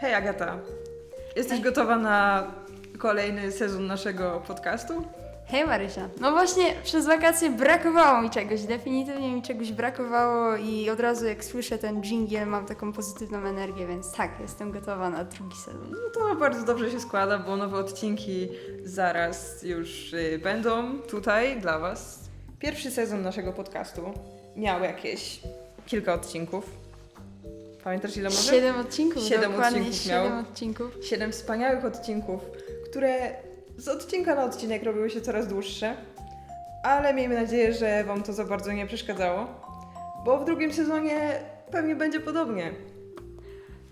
Hej Agata, jesteś gotowa na kolejny sezon naszego podcastu? Hej Marysia. No właśnie przez wakacje brakowało mi czegoś, definitywnie mi czegoś brakowało i od razu jak słyszę ten jingle mam taką pozytywną energię, więc tak, jestem gotowa na drugi sezon. No to bardzo dobrze się składa, bo nowe odcinki zaraz już y, będą tutaj dla Was. Pierwszy sezon naszego podcastu miał jakieś kilka odcinków. Pamiętasz ile może? Siedem odcinków, Siedem dokładnie odcinków miał. siedem odcinków. Siedem wspaniałych odcinków, które z odcinka na odcinek robiły się coraz dłuższe, ale miejmy nadzieję, że Wam to za bardzo nie przeszkadzało, bo w drugim sezonie pewnie będzie podobnie.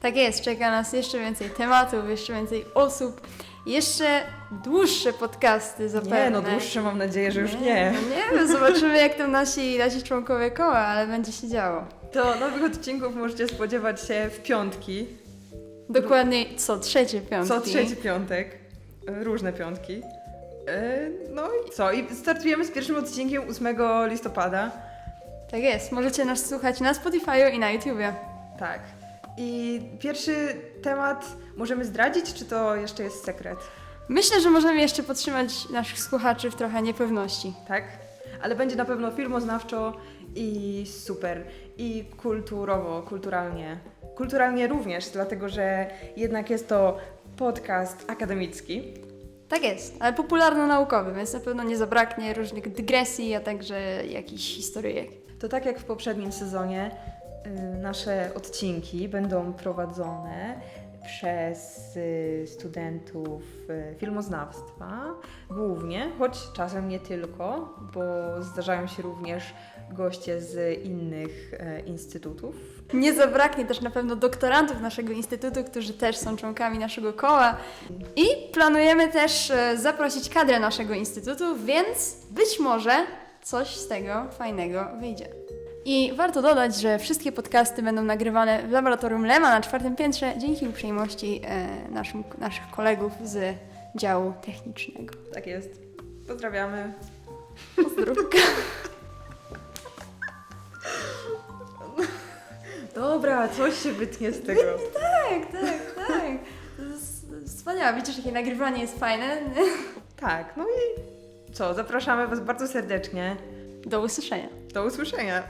Tak jest, czeka nas jeszcze więcej tematów, jeszcze więcej osób, jeszcze dłuższe podcasty zapewne. Nie, no dłuższe mam nadzieję, że już nie. No nie, no zobaczymy jak tam nasi, nasi członkowie koła, ale będzie się działo. To nowych odcinków możecie spodziewać się w piątki, Dokładnie co trzecie piątki. co trzeci piątek, różne piątki. E, No i co? I startujemy z pierwszym odcinkiem 8 listopada. Tak jest, możecie nas słuchać na Spotify i na YouTubie. Tak. I pierwszy temat możemy zdradzić, czy to jeszcze jest sekret? Myślę, że możemy jeszcze podtrzymać naszych słuchaczy w trochę niepewności. Tak? Ale będzie na pewno filmoznawczo i super. I kulturowo, kulturalnie. Kulturalnie również, dlatego że jednak jest to podcast akademicki. Tak jest, ale popularno-naukowy, więc na pewno nie zabraknie różnych dygresji, a także jakichś historyjek. To tak jak w poprzednim sezonie, y, nasze odcinki będą prowadzone przez y, studentów y, filmoznawstwa głównie, choć czasem nie tylko, bo zdarzają się również goście z innych e, instytutów. Nie zabraknie też na pewno doktorantów naszego instytutu, którzy też są członkami naszego koła. I planujemy też e, zaprosić kadrę naszego instytutu, więc być może coś z tego fajnego wyjdzie. I warto dodać, że wszystkie podcasty będą nagrywane w laboratorium Lema na czwartym piętrze dzięki uprzejmości e, naszym, naszych kolegów z działu technicznego. Tak jest. Pozdrawiamy. Pozdrówka. Dobra, coś się wytnie z tego. tak, tak, tak. To jest Wspaniałe. Widzisz, jakie nagrywanie jest fajne. Tak, no i co? Zapraszamy Was bardzo serdecznie. Do usłyszenia. Do usłyszenia.